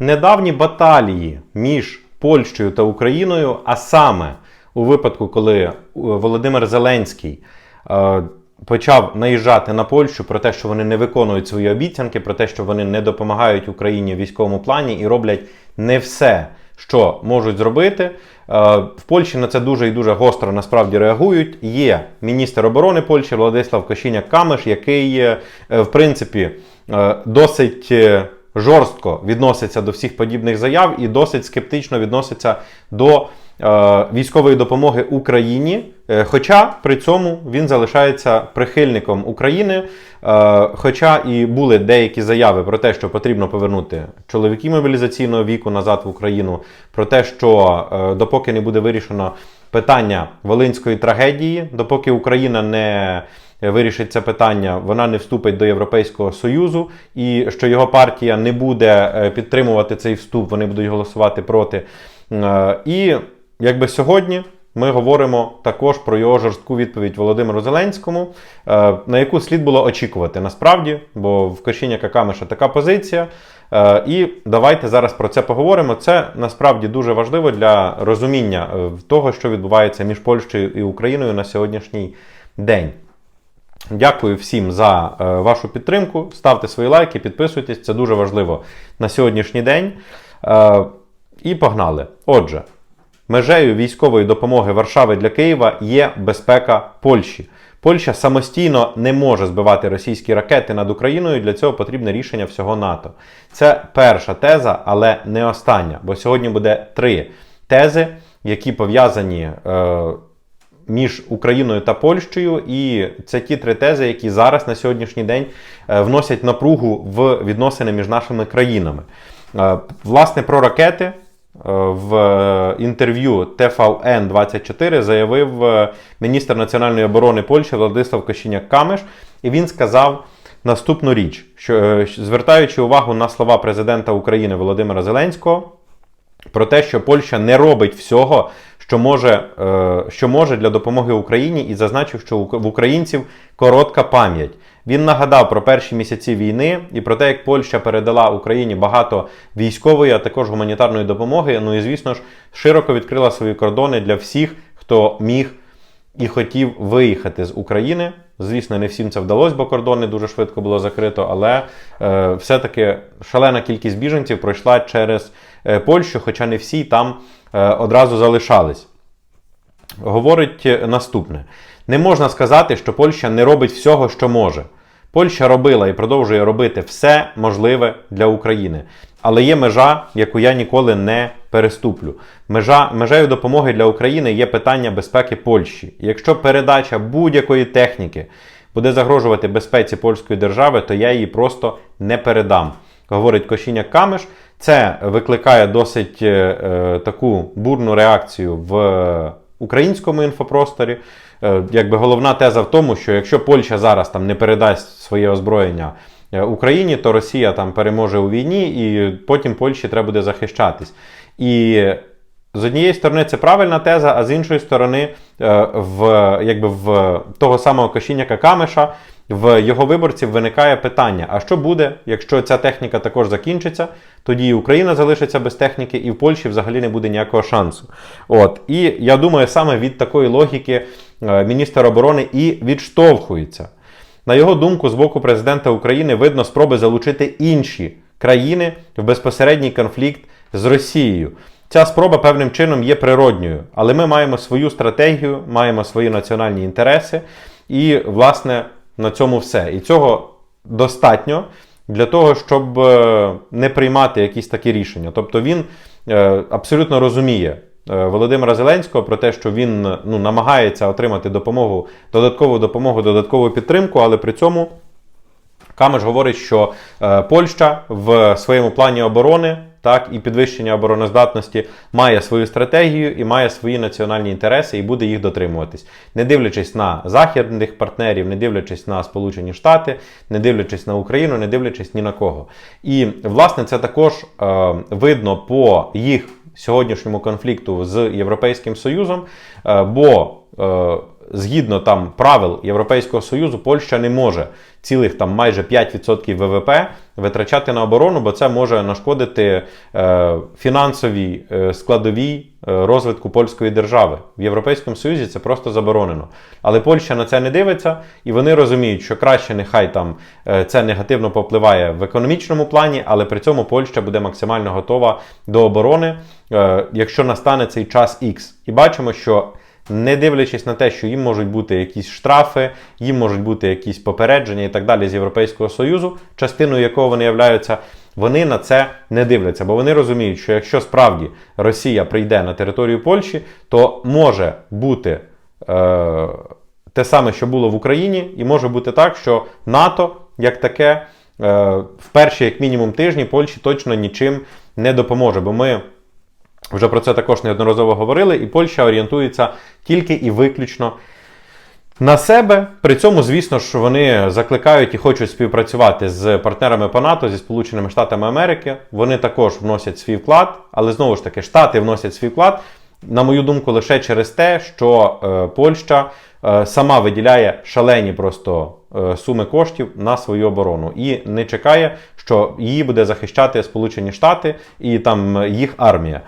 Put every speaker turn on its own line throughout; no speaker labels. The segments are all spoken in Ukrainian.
Недавні баталії між Польщею та Україною, а саме у випадку, коли е, Володимир Зеленський е, почав наїжджати на Польщу про те, що вони не виконують свої обіцянки, про те, що вони не допомагають Україні в військовому плані і роблять не все, що можуть зробити. Е, В Польщі на це дуже і дуже гостро насправді реагують. Є міністр оборони Польщі Владислав Кошіняк Камиш, який, е, е, в принципі, е, досить. Жорстко відноситься до всіх подібних заяв і досить скептично відноситься до е, військової допомоги Україні. Е, хоча при цьому він залишається прихильником України. Е, хоча і були деякі заяви про те, що потрібно повернути чоловіків мобілізаційного віку назад в Україну, про те, що е, допоки не буде вирішено питання волинської трагедії, допоки Україна не вирішить це питання, вона не вступить до Європейського Союзу, і що його партія не буде е, підтримувати цей вступ, вони будуть голосувати проти. Е, І якби сьогодні. Ми говоримо також про його жорстку відповідь Володимиру Зеленському, е, на яку слід було очікувати насправді, бо в Кошіня Какамиша така позиція. Е, І давайте зараз про це поговоримо. Це насправді дуже важливо для розуміння е, того, що відбувається між Польщею і Україною на сьогоднішній день. Дякую всім за е, вашу підтримку. Ставте свої лайки, підписуйтесь, це дуже важливо на сьогоднішній день. Е, і погнали. Отже, межею військової допомоги Варшави для Києва є безпека Польщі. Польща самостійно не може збивати російські ракети над Україною. Для цього потрібне рішення всього НАТО. Це перша теза, але не остання. Бо сьогодні буде три тези, які пов'язані. Е, між Україною та Польщею, і це ті три тези, які зараз на сьогоднішній день е, вносять напругу в відносини між нашими країнами. Е, Власне, про ракети е, в інтерв'ю ТВН24 заявив міністр національної оборони Польщі Владислав Кошіняк Камеш, і він сказав. Наступну річ, що звертаючи увагу на слова президента України Володимира Зеленського, про те, що Польща не робить всього, що може, е, що може для допомоги Україні, і зазначив, що в українців коротка пам'ять. Він нагадав про перші місяці війни і про те, як Польща передала Україні багато військової, а також гуманітарної допомоги. Ну і звісно ж, широко відкрила свої кордони для всіх, хто міг і хотів виїхати з України. Звісно, не всім це вдалося, бо кордони дуже швидко було закрито, але е, все-таки шалена кількість біженців пройшла через Польщу, хоча не всі там е, одразу залишались. Говорить е, наступне: не можна сказати, що Польща не робить всього, що може. Польща робила і продовжує робити все можливе для України. Але є межа, яку я ніколи не переступлю. Межа, межею допомоги для України є питання безпеки Польщі. Якщо передача будь-якої техніки буде загрожувати безпеці польської держави, то я її просто не передам. Говорить Кошіняк Камеш. Це викликає досить е, е, таку бурну реакцію в українському інфопросторі. Е, якби головна теза в тому, що якщо Польща зараз там не передасть своє озброєння е, Україні, то Росія там переможе у війні, і потім Польщі треба буде захищатись. І з однієї сторони це правильна теза, а з іншої сторони, е, в, якби в того самого Кошіняка Камеша, в його виборців виникає питання: а що буде, якщо ця техніка також закінчиться? Тоді і Україна залишиться без техніки, і в Польщі взагалі не буде ніякого шансу. От і я думаю, саме від такої логіки е, міністр оборони і відштовхується. На його думку, з боку президента України видно спроби залучити інші країни в безпосередній конфлікт з Росією. Ця спроба певним чином є природньою, але ми маємо свою стратегію, маємо свої національні інтереси, і, власне, на цьому все. І цього достатньо для того, щоб е, не приймати якісь такі рішення. Тобто він е, абсолютно розуміє е, Володимира Зеленського про те, що він ну, намагається отримати допомогу, додаткову допомогу, додаткову підтримку, але при цьому Камеш говорить, що е, Польща в своєму плані оборони так, і підвищення обороноздатності має свою стратегію і має свої національні інтереси і буде їх дотримуватись, не дивлячись на західних партнерів, не дивлячись на Сполучені Штати, не дивлячись на Україну, не дивлячись ні на кого. І власне це також е, видно по їх сьогоднішньому конфлікту з Європейським Союзом, е, бо е, згідно там правил Європейського Союзу, Польща не може цілих там майже 5% ВВП витрачати на оборону, бо це може нашкодити е, фінансовій е, складовій е, розвитку польської держави. В Європейському Союзі це просто заборонено. Але Польща на це не дивиться, і вони розуміють, що краще нехай там е, це негативно попливає в економічному плані, але при цьому Польща буде максимально готова до оборони, е, якщо настане цей час X. І бачимо, що не дивлячись на те, що їм можуть бути якісь штрафи, їм можуть бути якісь попередження і так далі з Європейського Союзу, частиною якого вони являються, вони на це не дивляться, бо вони розуміють, що якщо справді Росія прийде на територію Польщі, то може бути е, те саме, що було в Україні, і може бути так, що НАТО як таке е, в перші, як мінімум, тижні Польщі точно нічим не допоможе, бо ми. Вже про це також неодноразово говорили, і Польща орієнтується тільки і виключно на себе. При цьому, звісно ж, вони закликають і хочуть співпрацювати з партнерами по НАТО, зі Сполученими Штатами Америки. Вони також вносять свій вклад, але знову ж таки, Штати вносять свій вклад, на мою думку, лише через те, що е, Польща е, сама виділяє шалені просто е, суми коштів на свою оборону і не чекає, що її буде захищати Сполучені Штати і там їх армія.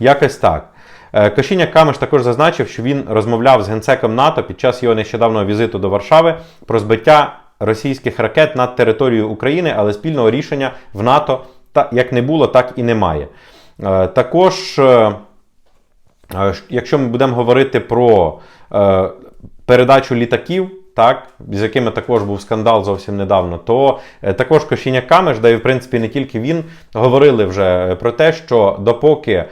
Якось так. Е, Кошіняк Камеш також зазначив, що він розмовляв з генсеком НАТО під час його нещодавнього візиту до Варшави про збиття російських ракет над територією України, але спільного рішення в НАТО як не було, так і немає. Е, Також, е, якщо ми будемо говорити про передачу літаків, так, з якими також був скандал зовсім недавно, то також Кошіняк Камеш, да і в принципі не тільки він, говорили вже про те, що допоки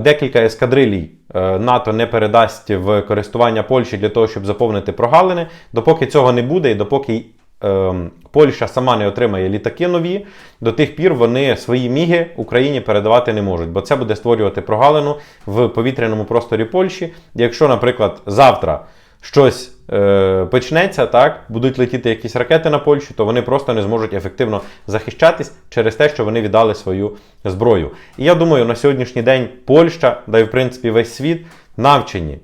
декілька ескадрилій е, НАТО не передасть в користування Польщі для того, щоб заповнити прогалини, допоки цього не буде, і допоки е, Польща сама не отримає літаки нові, до тих пір вони свої міги Україні передавати не можуть, бо це буде створювати прогалину в повітряному просторі Польщі. Якщо, наприклад, завтра щось е, почнеться, так, будуть летіти якісь ракети на Польщу, то вони просто не зможуть ефективно захищатись через те, що вони віддали свою зброю. І я думаю, на сьогоднішній день Польща, да й в принципі весь світ навчені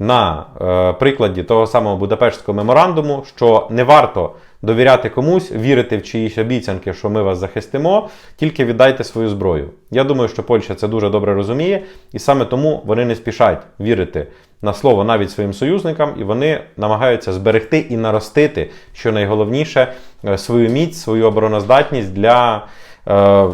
на е, прикладі того самого Будапештського меморандуму, що не варто довіряти комусь, вірити в чиїсь обіцянки, що ми вас захистимо, тільки віддайте свою зброю. Я думаю, що Польща це дуже добре розуміє, і саме тому вони не спішать вірити на слово навіть своїм союзникам, і вони намагаються зберегти і наростити, що найголовніше, е, свою міць, свою обороноздатність для. Е,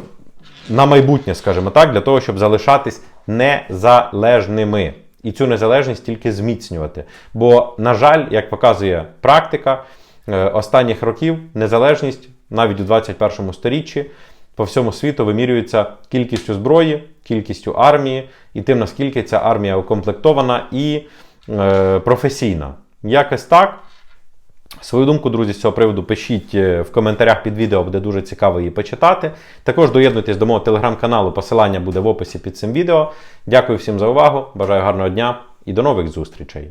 на майбутнє, скажімо так, для того, щоб залишатись незалежними. І цю незалежність тільки зміцнювати. Бо, на жаль, як показує практика е, останніх років, незалежність навіть у 21 сторіччі по всьому світу вимірюється кількістю зброї, кількістю армії і тим, наскільки ця армія укомплектована і е, професійна. Якось так. Свою думку, друзі, з цього приводу пишіть е, в коментарях під відео, буде дуже цікаво її почитати. Також доєднуйтесь до мого телеграм-каналу, посилання буде в описі під цим відео. Дякую всім за увагу, бажаю гарного дня і до нових зустрічей!